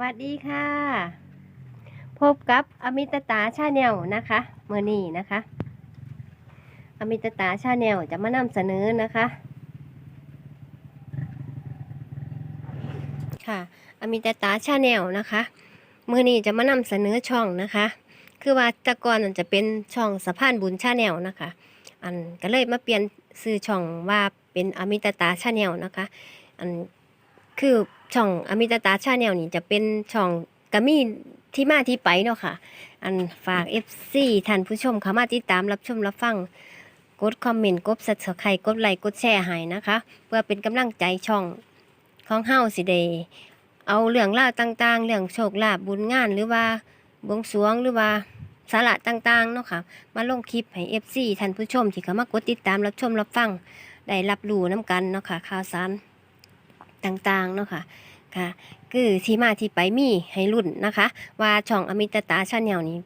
วัสดีค่ะ พบกับอมิตตาชาแนลนะคะเมื่อนี้นะคะ อมิตตาชาแนลจะมานำเสนอนะคะ ค่ะ อมิตตาชาแนลนะคะเมื่อนี้จะมานำเสนอช่องนะคะ คือว่าตะกอนมันจะเป็นช่องสะพานบุญชาแนลนะคะ อันก็เลยมาเปลี่ยนซื้อช่องว่าเป็นอมิตตาชาแนลนะคะ อันคือ ช่องอมิตตาชาแนลนี่จะเป็นช่องกมีที่มาที่ไปเนาะค่ะ อันฝาก FC ท่านผู้ชมเข้ามาติดตามรับชมรับฟัง กดคอมเมนต์ กดสับสไครกดไลค์ กดแชร์ให้นะคะ เพื่อเป็นกำลังใจช่องของเฮาสิได้เอาเรื่องราวต่างๆ เรื่องโชคลาภบุญงานหรือว่าบวงสรวงหรือว่าสาระต่างๆเนาะค่ะ มาลงคลิปให้ FC ท่านผู้ชมที่เข้ามากดติดตามรับชมรับฟัง ได้รับรู้น้ำกันเนาะค่ะข่าวสารต่างๆเนาะค่ะ ค่ะคือที่มาที่ไปมีให้รุ่นนะคะ ว่าช่องอมิตตาชาแนลนี้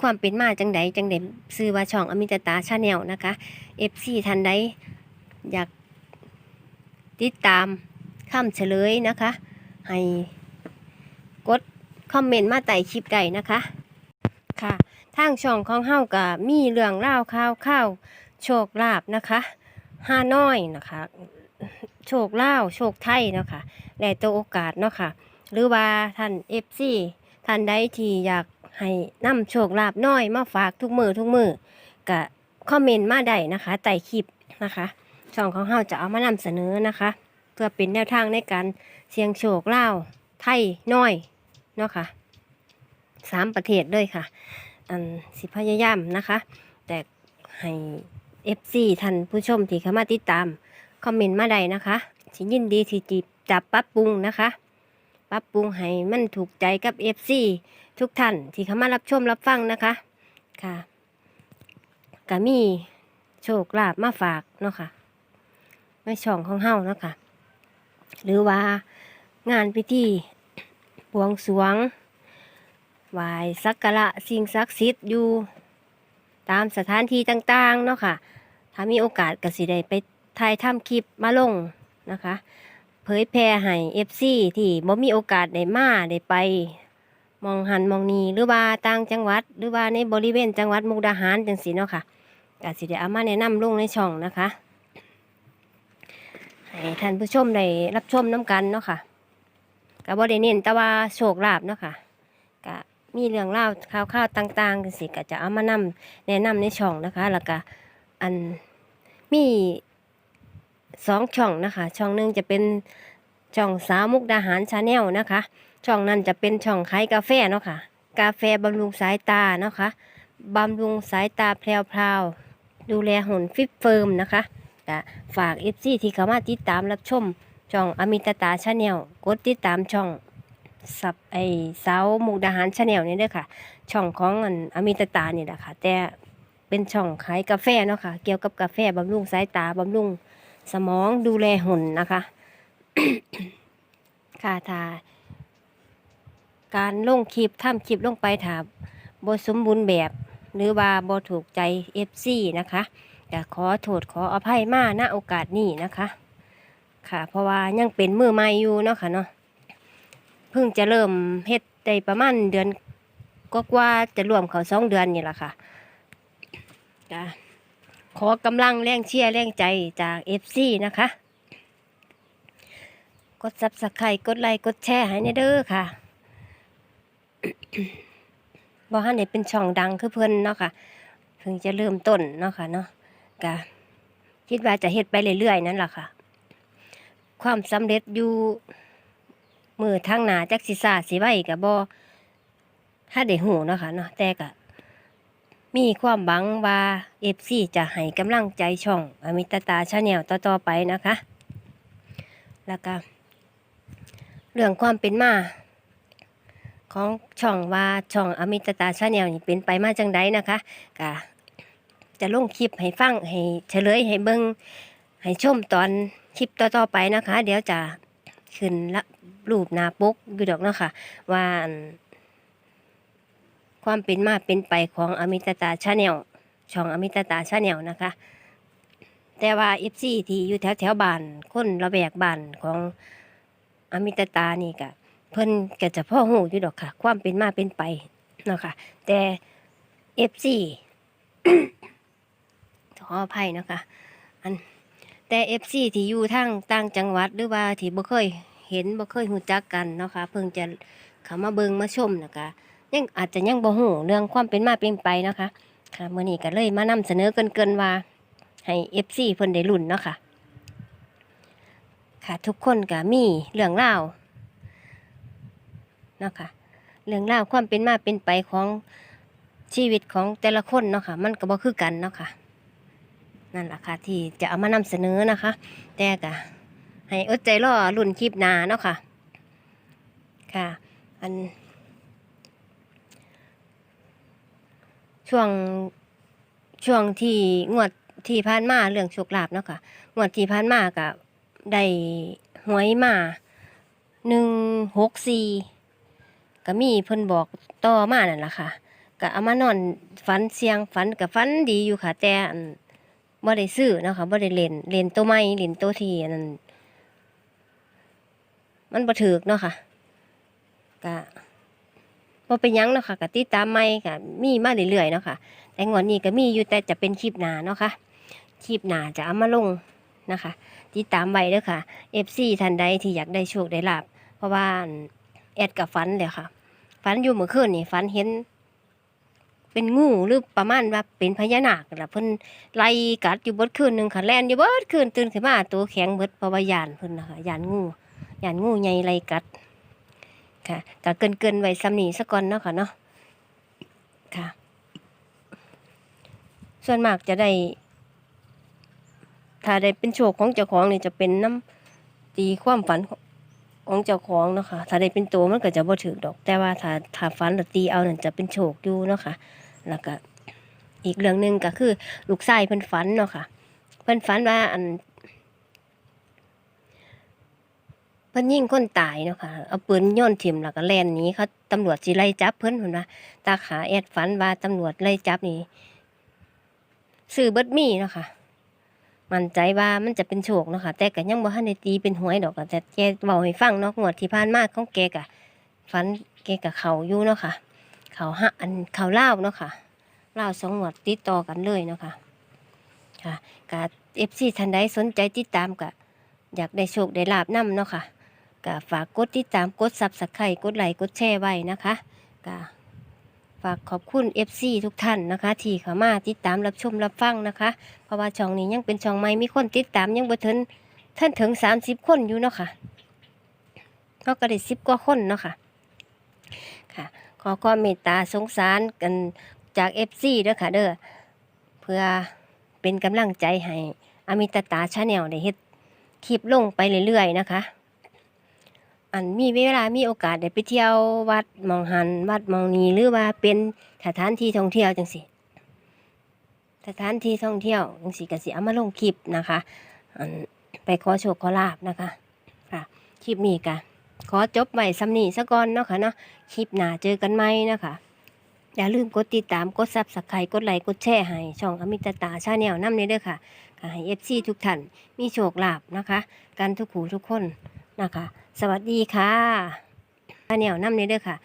ความเป็นมาจังใดจังใดซื้อว่าช่องอมิตตาชาแนลนะคะ FC ท่านใดอยากติดตามคำเฉลยนะคะ ให้กดคอมเมนต์มาใต้คลิปใดนะคะค่ะทางช่องของเฮาก็มีเรื่องเล่าข่าวข่าวโชคลาภนะคะห้าน้อยนะคะ โชคลาวโชคไทยเนาะค่ะและตัวโอกาสเนาะค่ะ หรือว่าท่านเอฟซีท่านใดที่อยากให้นำโชคลาภน้อยมาฝากทุกมือทุกมือก็คอมเมนต์มาได้นะคะใต้คลิปนะคะช่องของเฮาจะเอามานำเสนอนะคะ เพื่อเป็นแนวทางในการเสี่ยงโชคลาวไทยน้อยเนาะค่ะสามประเทศเลยค่ะ อันสิพยายามนะคะ แต่ให้ FC ท่านผู้ชมที่เข้ามาติดตาม คอมเมนต์มาได้นะคะสิยินดีที่จีบจับปรับปรุงนะคะ ปรับปรุงให้มันถูกใจกับ FC ทุกท่านที่เข้ามารับชมรับฟังนะคะค่ะก็มีโชคลาภมาฝากเนาะค่ะในช่องของเฮาเนาะค่ะหรือว่างานพิธีบวงสรวงไหว้สักการะสิ่งศักดิ์สิทธิ์อยู่ ตามสถานที่ต่างๆเนาะค่ะ ถ้ามีโอกาสก็สิได้ไป ถ่ายทำคลิปมาลงนะคะ เผยแพร่ให้ FC ที่บ่มีโอกาสได้มาได้ไป มองหันมองนีหรือว่าต่างจังหวัด หรือว่าในบริเวณจังหวัดมุกดาหารจังสีเนาะค่ะก็สิได้เอามาแนะนำลงในช่องนะคะให้ท่านผู้ชมได้รับชมน้กันเนาะค่ะก็บ่ได้เน้นแต่ว่าโชคลาภเนาะค่ะก็มีเรื่องเล่าวข่าวๆต่างๆจังสิก็จะเอามานำแนะนำในช่องนะคะ แล้วก็อันมี สองช่องนะคะ ช่องหนึ่งจะเป็นช่องสาวมุกดาหารชาแนลนะคะ ช่องนั้นจะเป็นช่องขายกาแฟเนาะค่ะ กาแฟบำรุงสายตาเนาะค่ะบำรุงสายตาแพรวๆดูแลหุ่นฟิตเฟิร์มนะคะก็ฝากเอฟซีที่เข้ามาติดตามรับชม ช่องอมิตตาชาแนลกดติดตามช่องสับไอสาวมุกดาหารชาแนลนี่ด้วยค่ะ ช่องของอันอมิตตานี่แหละค่ะ แต่เป็นช่องขายกาแฟเนาะค่ะ เกี่ยวกับกาแฟบำรุงสายตาบำรุง สมองดูแลหุ่นนะคะค่ะถ้าการลงคลิปทำคลิปลงไปถาบสมบูรณ์แบบ หรือว่าบถูกใจ FC นะคะก็ขอโทษขออภัยมาณโอกาสนี้นะคะ ค่ะ เพราะว่ายังเป็นมือใหม่อยู่เนาะค่ะเนาะเพิ่งจะเริ่มเฮ็ดได้ประมาณเดือนก็กว่าจะรวมเขาสองเดือนนี่แหละค่ะจ้ะ ขอกำลังแรงเชียร์แรงใจจาก FC นะคะ กดซับสไครต์กดไลค์กดแชร์ให้ในเด้อค่ะบ่ฮันได้เป็นช่องดังคือเพิ่อนเนาะค่ะเพิ่งจะเริ่มต้นเนาะค่ะเนาะก็คิดว่าจะเฮ็ดไปเรื่อยๆนั่นแหละค่ะ ความสำเร็จอยู่มือทางหนาจักสิซาสิไว้กับบ่ถ้าได้หูเนาะค่ะเนาะแต่ก็ มีความหวังว่า FC จะให้กำลังใจช่องอมิตตาชาแนลต่อๆไปนะคะ แล้วก็ เรื่องความเป็นมาของช่องว่าช่องอมิตตาชาแนลนี่เป็นไปมาจังไดนะคะก็จะลงคลิปให้ฟังให้เฉลยให้เบิงให้ชมตอนคลิปต่อๆไปนะคะ เดี๋ยวจะขึ้นละรูปหน้าปกอยู่ดอกเนาะค่ะว่า ความเป็นมาเป็นไปของอมิตตาชาแนลช่องอมิตตาชาแนลนะคะ แต่ว่าเอฟซีที่อยู่แถวแถวบ้านคนระแวกบ้านของอมิตตานี่ก็เพิ่นก็จะพ่อหูอยู่ดอกค่ะ ความเป็นมาเป็นไปเนาะค่ะ แต่เอฟซีขออภัยนะคะอันแต่เอฟซีที่อยู่ทางต่างจังหวัดหรือว่าที่บ่เคยเห็นบ่เคยหูจักกันเนาะค่ะเพิ่งจะเข้ามาเบิงมาชมนะคะ ยังอาจจะยังบ่ฮู้เรื่องความเป็นมาเป็นไปนะคะค่ะเมื้อนี้ก็เลยมานำเสนอเกินๆว่า ให้ FC เพิ่นได้ลุ้นเนาะค่ะค่ะทุกคนก็มีเรื่องราเนาะค่ะเรื่องราความเป็นมาเป็นไปของชีวิตของแต่ละคนเนาะค่ะมันก็บ่คือกันเนาะค่ะนั่นแหละค่ะที่จะเอามานำเสนอนะคะ แต่ก็ให้อดใจรอรุ่นคลิปหน้าเนาะค่ะค่ะ อัน ช่วงช่วงที่งวดที่ผ่านมาเรื่องโชคลาภเนาะค่ะงวดที่ผ่านมาก็ได้หวยมาหนึ่งหกสี่ก็มีเพิ่นบอกต่อมานั่นแหละค่ะก็เอามานอนฝันเสียงฝันกับฝันดีอยู่ค่ะ แต่บ่ได้ซื้อเนาะค่ะบ่ได้เล่นเล่นตัวใหม่เล่นตัวที่อันนั้นมันบ่ถูกเนาะค่ะก็ บ่เป็นยังเนาะค่ะก็ติดตามใหม่ก็มีมาเรื่อยๆเนาะค่ะ แต่งวดนี้ก็มีอยู่แต่จะเป็นคลิปหนาเนาะค่ะ คลิปหนาจะเอามาลงนะคะ ติดตามไว้เด้อค่ะ FC ท่านใดที่อยากได้โชคได้ลาบเพราะว่าแอดกับฝันเลยค่ะฝันอยู่เมื่อคืนนี่ฝันเห็น เป็นงูหรือประมาณว่าเป็นพญานาคนั่นล่ะเพิ่นไล่กัดอยู่เบิดคืนหนึงค่ะแล่นอยู่เบิดคืนตื่นขึ้นมาตัวแข็งเบิดเพราะว่ายานเพิ่นนะคะยานงูยานงูใหญ่ไล่กัด ค่ะก็เกินเกินๆไว้ซ้ำนี้ซะก่อนเนาะค่ะเนาะค่ะ ส่วนมากจะได้ ถ้าได้เป็นโชคของเจ้าของนี่จะเป็นน้ำตีความฝันของเจ้าของเนาะค่ะถ้าได้เป็นตัวมันก็จะบ่ถือดอก แต่ว่าถ้าถ้าฝันแล้วตีเอานั่นจะเป็นโชคอยู่เนาะค่ะ แล้วก็อีกเรื่องหนึ่งก็คือ ลูกชายเพิ่นฝันเนาะค่ะ เพิ่นฝันว่าอัน เพิ่นยิงคนตายเนาะค่ะ เอาปืนย่นถิ่มแล้วก็แล่นหนีเขาตำรวจสิไล่จับเพิ่นเพิ่นว่าตาขาแอดฝันว่าตำรวจไล่จับนี่ซื้อเบิดมีเนาะค่ะ มั่นใจว่ามันจะเป็นโชคเนาะค่ะ แต่ก็ยังบ่ทันได้ตีเป็นหวยดอกอะแต่แกเว้าให้ฟังเนาะงวดที่ผ่านมาของแกกะฝันแกกะเขาอยู่เนาะค่ะ เขาหะอันเขาเล่าวเนาะค่ะเล่าวสองงวดติดต่อกันเลยเนาะค่ะ ค่ะกะ FC ท่านใดสนใจติดตามกะอยากได้โชคได้ลาบนํเนาะค่ะ กะฝากกดติดตามกด Subscribe กดไลค์กดแชร์ไว้นะคะกะฝากขอบคุณ FC ทุกท่านนะคะ ที่เข้ามาติดตามรับชมรับฟังนะคะ เพราะว่าช่องนี้ยังเป็นช่องใหม่มีคนติดตามยังบ่ถึงท่านถึง 30 คนอยู่เนาะค่ะก็กระดิสิบกว่าคนเนาะค่ะค่ะ ขอความเมตตาสงสารกันจาก FC เด้อค่ะ เด้อเพื่อเป็นกำลังใจให้อมิตตาชาแนลได้เฮ็ดคลิปลงไปเรื่อยๆนะคะ อันมีเวลามีโอกาสได้ไปเที่ยววัดมองหันวัดมองนีหรือว่าเป็นสถานที่ท่องเที่ยวจังสิสถานที่ท่องเที่ยวจังสิกสิเอามาลงคลิปนะคะอันไปขอโชคขอลาบนะคะค่ะคลิปนี้ก็ขอจบไว้สำนีซะก่อนเนาะค่ะเนาะคลิปหน้าเจอกันไหมนะคะอย่าลืมกดติดตามกดซับสไครต์กดไลค์กดแชร์ให้ช่องอมิตตาชาแนลน้ำเนเด้อค่ะให้เอฟซีทุกท่านมีโชคลาภนะคะ กันทุกหูทุกคนนะคะ สวัสดีค่ะชาแนวน้ำเนเด้อค่ะ